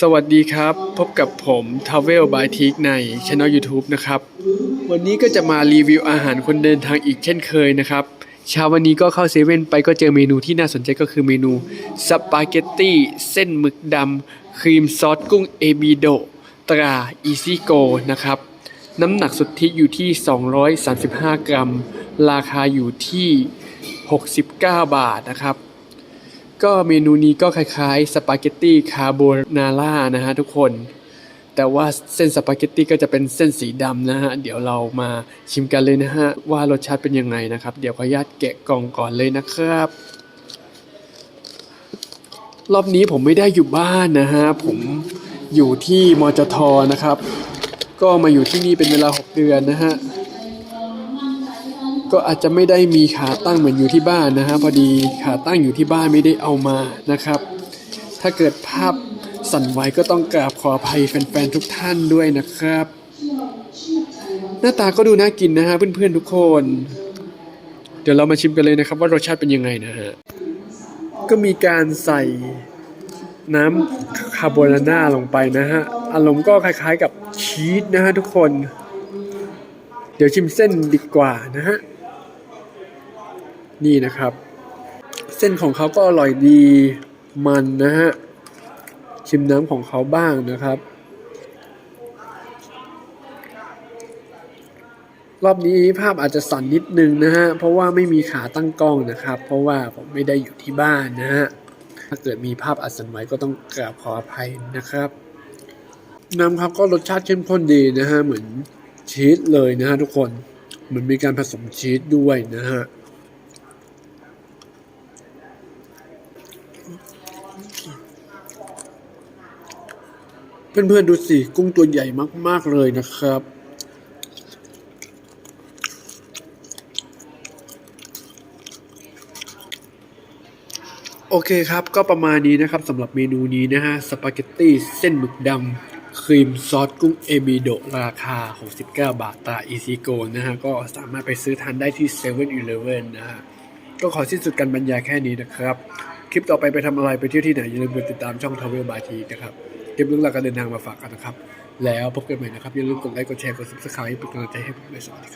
สวัสดีครับ พบกับผม t r a v e l by t i k ในช่อง YouTube นะครับ วันนี้ก็จะมารีวิวอาหารคนเดินทางอีกเช่นเคยนะครับเช้าวันนี้ก็เข้าเซเว่นไปก็เจอเมนูที่น่าสนใจก็คือเมนูสปาเกตตี้เส้นหมึกดำครีมซอสกุ้งเอบิโดตราอีซี่โกนะครับ น้ำหนักสุทธิอยู่ที่ 235 กรัม ราคาอยู่ที่ 69 บาทนะครับ ก็เมนูนี้ก็คล้ายๆสปาเกตตี้คาโบนาร่านะฮะทุกคน แต่ว่าเส้นสปาเกตตี้ก็จะเป็นเส้นสีดำนะฮะ เดี๋ยวเรามาชิมกันเลยนะฮะ ว่ารสชาติเป็นยังไงนะครับ เดี๋ยวขออนุญาตแกะกล่องก่อนเลยนะครับ รอบนี้ผมไม่ได้อยู่บ้านนะฮะ ผมอยู่ที่มจทนะครับ ก็มาอยู่ที่นี่เป็นเวลา 6 เดือนนะฮะ ก็อาจจะไม่ได้มีขาตั้งเหมือนอยู่ที่บ้านนะฮะพอดีขาตั้งอยู่ที่บ้านไม่ได้เอามานะครับ ถ้าเกิดภาพสั่นไหวก็ต้องกราบขออภัยแฟนๆทุกท่านด้วยนะครับ หน้าตาก็ดูน่ากินนะฮะเพื่อนๆทุกคน เดี๋ยวเรามาชิมกันเลยนะครับ ว่ารสชาติเป็นยังไงนะฮะก็มีการใส่น้ำคาโบนาร่าลงไปนะฮะอารมณ์ก็คล้ายๆกับชีสนะฮะทุกคน เดี๋ยวชิมเส้นดีกว่านะฮะ นี่นะครับ เส้นของเขาก็อร่อยดีมันนะฮะ ชิมน้ำของเขาบ้างนะครับ รอบนี้ภาพอาจจะสั่นนิดนึงนะฮะ เพราะว่าไม่มีขาตั้งกล้องนะครับ เพราะว่าผมไม่ได้อยู่ที่บ้านนะฮะ ถ้าเกิดมีภาพอัดสั่นไหวก็ต้องกราบขออภัยนะครับน้ำครับก็รสชาติเข้มข้นดีนะฮะ เหมือนชีสเลยนะฮะทุกคน เหมือนมีการผสมชีสด้วยนะฮะ เพื่อนๆดูสิกุ้งตัวใหญ่มาก ๆ เลยนะครับ โอเคครับก็ประมาณนี้นะครับสำหรับเมนูนี้นะฮะสปาเกตตี้เส้นหมึกดำครีมซอสกุ้งเอบิโดราคา 69 บาทตาอีซีโกนะฮะ ก็สามารถไปซื้อทานได้ที่7 e เ e ่ e อนะฮะ ก็ขอสิ้นสุดการบรรยายแค่นี้นะครับ ลิปต่อไปไปทำอะไรไปเที่ยวที่ไหนอย่าลืมกดติดตามช่องทาวเวลบาทีนะครับเก็บเรื่องราวการเดินทางมาฝากกันนะครับ แล้วพบกันใหม่นะครับอย่าลืมกดไลค์กดแชร์กด subscribe เป็นกำลังใจให้ผมด้วยสวัสดีครับ